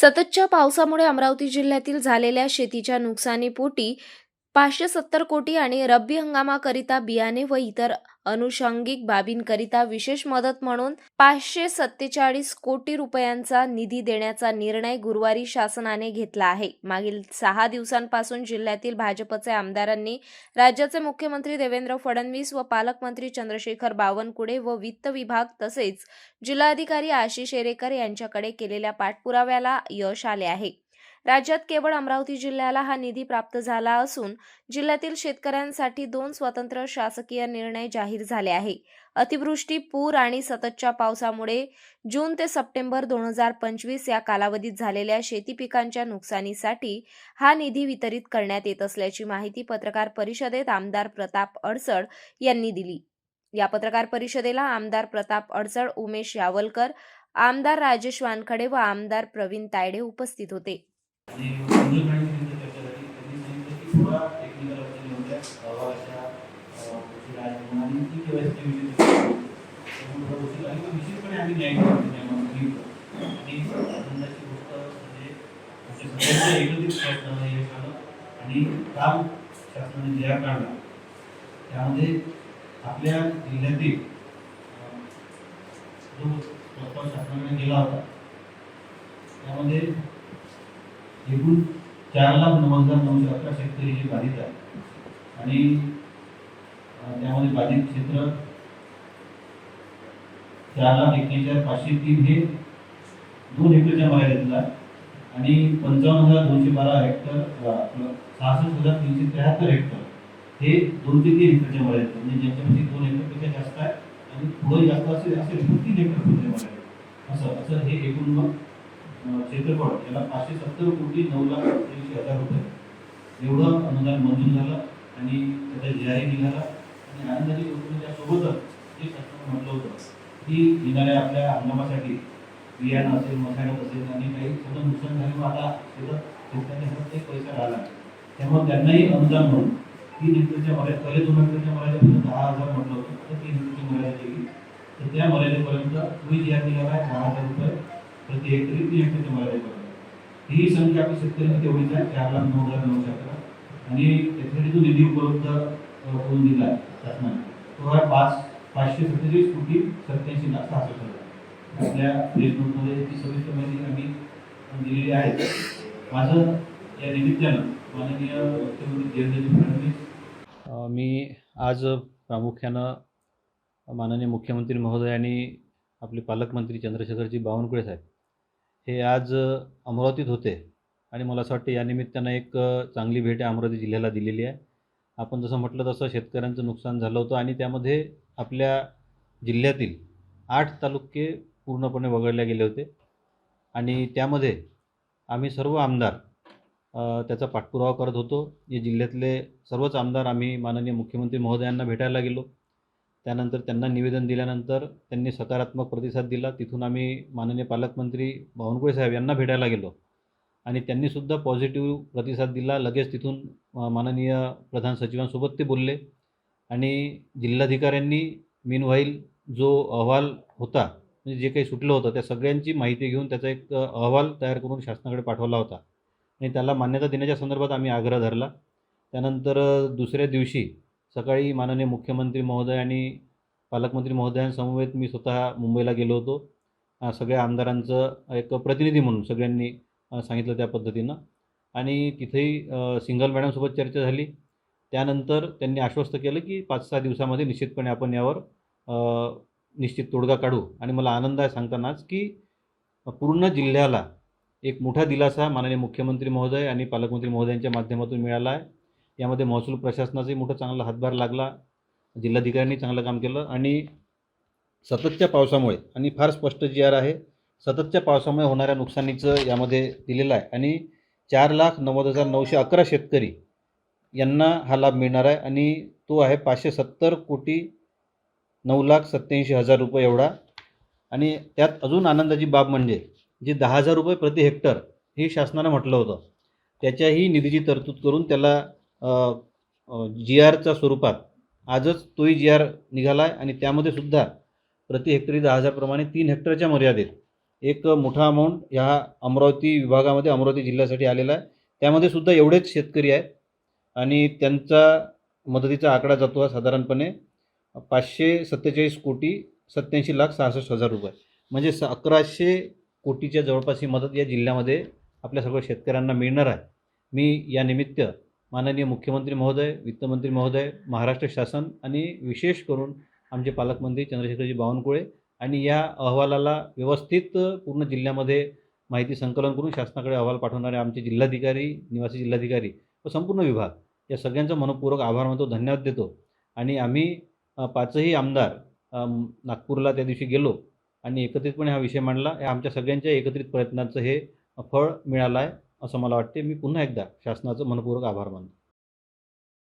सततच्या पावसामुळे अमरावती जिल्ह्यातील झालेल्या शेतीच्या नुकसानीपोटी पाचशे सत्तर कोटी आणि रब्बी हंगामाकरिता बियाणे व इतर अनुषंगिक बाबींकरिता विशेष मदत म्हणून पाचशे सत्तेचाळीस कोटी रुपयांचा निधी देण्याचा निर्णय गुरुवारी शासनाने घेतला आहे. मागील सहा दिवसांपासून जिल्ह्यातील भाजपचे आमदारांनी राज्याचे मुख्यमंत्री देवेंद्र फडणवीस व पालकमंत्री चंद्रशेखर बावनकुळे व वित्त विभाग तसेच जिल्हाधिकारी आशिष एरेकर यांच्याकडे केलेल्या पाठपुराव्याला यश आले आहे. राज्यात केवळ अमरावती जिल्ह्याला हा निधी प्राप्त झाला असून जिल्ह्यातील शेतकऱ्यांसाठी दोन स्वतंत्र शासकीय निर्णय जाहीर झाले आहे. अतिवृष्टी पूर आणि सततच्या पावसामुळे जून ते सप्टेंबर दोन हजार पंचवीस या कालावधीत झालेल्या शेती पिकांच्या नुकसानीसाठी हा निधी वितरित करण्यात येत असल्याची माहिती पत्रकार परिषदेत आमदार प्रताप अडसड यांनी दिली. या पत्रकार परिषदेला आमदार प्रताप अडसड उमेश यावलकर आमदार राजेश वानखडे व आमदार प्रवीण तायडे उपस्थित होते. आणि मंजूर मॅडम त्यांच्या चर्चेसाठी त्यांनी सांगितलं की थोडा टेक्निकल अडचणी होत्या अहवालाच्या अ, राजभवन आणि ती केवायसीचे विषय त्यामुळे थोडा उशीर आणि विशेषपणे आम्ही न्याय करू त्याच्यामध्ये आणि आनंदाची गोष्ट म्हणजे आमच्या सगळ्यांच्या एकत्रित प्रयत्न हे झालं. आणि काम शासनाने जे काढला. त्यामध्ये आपल्या जिल्ह्यातील जो प्रस्ताव शासनाने केला होता त्यामध्ये एकूण चार लाख नऊ हजार नऊशे अकरा शेतकरी हे बाधित आहेत. आणि त्यामध्ये बाधित क्षेत्र चार लाख एक्क्याऐंशी हजार पाचशे तीन हे दोन हेक्टरच्या मर्यादेतलं आहे आणि पंचावन्न हजार दोनशे बारा हेक्टर सहासष्ट हजार तीनशे त्र्याहत्तर हेक्टर हे दोन ते तीन हेक्टरच्या मर्यादेत म्हणजे ज्यांच्यामध्ये दोन हेक्टरपेक्षा जास्त आहे आणि थोडं जास्त असेल असेल तीन हेक्टर मर्यादेत असं असं हे एकूण मग क्षेत्रफळ याला पाचशे सत्तर कोटी नऊ लाख अठ्ठ्याऐंशी हजार रुपये. एवढं अनुदान मंजूर झालं आणि त्याचा जाहीर निघाला. आणि आनंदाची गोष्ट म्हणजे त्यासोबतच जे शासनानं म्हटलं होतं की येणाऱ्या आपल्या हंगामासाठी. बियाणं असेल मशागत असेल आणि काही सगळं नुकसान झाल्यामुळे आता शेतात शेतकऱ्यांच्या हातात एक पैसा राहिला. त्यामुळे त्यांनाही अनुदान म्हणून तीन हेक्टरच्या मर्यादा पहिले दोन हेक्टरच्या मर्यादेपर्यंत दहा हजार म्हटलं होतं. तर तीन हेक्टरची मर्यादा येईल तर त्या मर्यादेपर्यंत तुम्ही जी निघाला आहे दहा हजार रुपये. प्रति हेक्टरी तीन हेक्टर हेक्टरच्या मर्यादेपर्यंत ही संख्या आपल्या शेतकऱ्यांना तेवढीच आहे चार लाख नऊ हजार नऊशे अकरा. आणि त्याच्यासाठी जो निधी उपलब्ध करून दिला आहे शासनाने तो आहे पाच पाचशे सत्तेचाळीस कोटी सत्याऐंशी लाख सहासष्ट हजार. आपल्या फेसबुकमध्ये ती सविस्तर माहिती आम्ही दिलेली आहे. माझं या निमित्तानं माननीय मुख्यमंत्री देवेंद्रजी फडणवीस मी आज प्रामुख्यानं माननीय मुख्यमंत्री महोदयांनी आपले पालकमंत्री चंद्रशेखरजी बावनकुळे साहेब हे आज अमरावतीत होते. आणि मला असं वाटतं या निमित्तानं एक चांगली भेट अमरावती जिल्ह्याला दिलेली आहे. आपण जसं म्हटलं तसं शेतकऱ्यांचं नुकसान झालं होतं आणि त्यामध्ये आपल्या जिल्ह्यातील आठ तालुके पूर्णपणे वगळले गेले होते. आणि त्यामध्ये आम्ही सर्व आमदार त्याचा पाठपुरावा करत होतो. जे जिल्ह्यातले सर्वच आमदार आम्ही माननीय मुख्यमंत्री महोदयांना भेटायला गेलो. त्यानंतर त्यांना निवेदन दिल्यानंतर त्यांनी सकारात्मक प्रतिसाद दिला. तिथून आम्ही माननीय पालकमंत्री बावनकुळे साहेब यांना भेटायला गेलो. आणि त्यांनीसुद्धा पॉझिटिव्ह प्रतिसाद दिला. लगेच तिथून माननीय प्रधान सचिवांसोबत ते बोलले. आणि जिल्हाधिकाऱ्यांनी मीनवाईल जो अहवाल होता म्हणजे जे काही सुटलं होतं त्या सगळ्यांची माहिती घेऊन त्याचा एक अहवाल तयार करून शासनाकडे पाठवला होता. आणि त्याला मान्यता देण्याच्या संदर्भात आम्ही आग्रह धरला. त्यानंतर दुसऱ्या दिवशी सकाळी माननीय मुख्यमंत्री महोदय आणि पालकमंत्री महोदयांसमवेत मी स्वतः मुंबईला गेलो होतो. सगळ्या आमदारांचं एक प्रतिनिधी म्हणून सगळ्यांनी सांगितलं त्या पद्धतीनं. आणि तिथेही सिंगल मॅडमसोबत चर्चा झाली. त्यानंतर त्यांनी आश्वस्त केलं की पाच सहा दिवसामध्ये निश्चितपणे आपण यावर निश्चित तोडगा काढू. आणि मला आनंद आहे सांगतानाच की पूर्ण जिल्ह्याला एक मोठा दिलासा माननीय मुख्यमंत्री महोदय आणि पालकमंत्री महोदयांच्या माध्यमातून मिळाला आहे. यामध्ये महसूल प्रशासनाचाही मोठा चांगला हातभार लागला जिल्हाधिकाऱ्यांनी चांगलं काम केलं आणि सततच्या पावसामुळे आणि फार स्पष्ट जी आर आहे सततच्या पावसामुळे होणाऱ्या नुकसानीचं यामध्ये दिलेलं आहे आणि चार लाख नव्वद हजार नऊशे अकरा शेतकरी यांना हा लाभ मिळणार आहे आणि तो आहे पाचशे सत्तर कोटी नऊ लाख सत्याऐंशी हजार रुपये एवढा. आणि त्यात अजून आनंदाची बाब म्हणजे जे दहा हजार रुपये प्रति हेक्टर हे शासनानं म्हटलं होतं त्याच्याही निधीची तरतूद करून त्याला जी आरच्या स्वरूपात आजच तोही जी आर निघाला आहे आणि त्यामध्ये सुद्धा प्रति हेक्टरी दहा हजारप्रमाणे तीन हेक्टरच्या मर्यादेत एक मोठा अमाऊंट ह्या अमरावती विभागामध्ये अमरावती जिल्ह्यासाठी आलेला आहे. त्यामध्ये सुद्धा एवढेच शेतकरी आहेत आणि त्यांचा मदतीचा आकडा जातो आहे साधारणपणे पाचशे सत्तेचाळीस कोटी सत्याऐंशी लाख सहासष्ट हजार रुपये. म्हणजे स अकराशे कोटीच्या जवळपास ही मदत या जिल्ह्यामध्ये आपल्या सर्व शेतकऱ्यांना मिळणार आहे. मी या निमित्त माननीय मुख्यमंत्री महोदय वित्तमंत्री महोदय महाराष्ट्र शासन आणि विशेष करून आमचे पालकमंत्री चंद्रशेखरजी बावनकुळे आणि या अहवालाला व्यवस्थित पूर्ण जिल्ह्यामध्ये माहिती संकलन करून शासनाकडे अहवाल पाठवणारे आमचे जिल्हाधिकारी निवासी जिल्हाधिकारी व संपूर्ण विभाग या सगळ्यांचा मनपूर्वक आभार मानतो धन्यवाद देतो. आणि आम्ही पाचही आमदार नागपूरला त्या दिवशी गेलो आणि एकत्रितपणे हा विषय मांडला. या आमच्या सगळ्यांच्या एकत्रित प्रयत्नांचं हे फळ मिळालं आहे. असं मला वाटते मी पुन्हा एकदा शासनाचं मनपूर्वक आभार मानतो.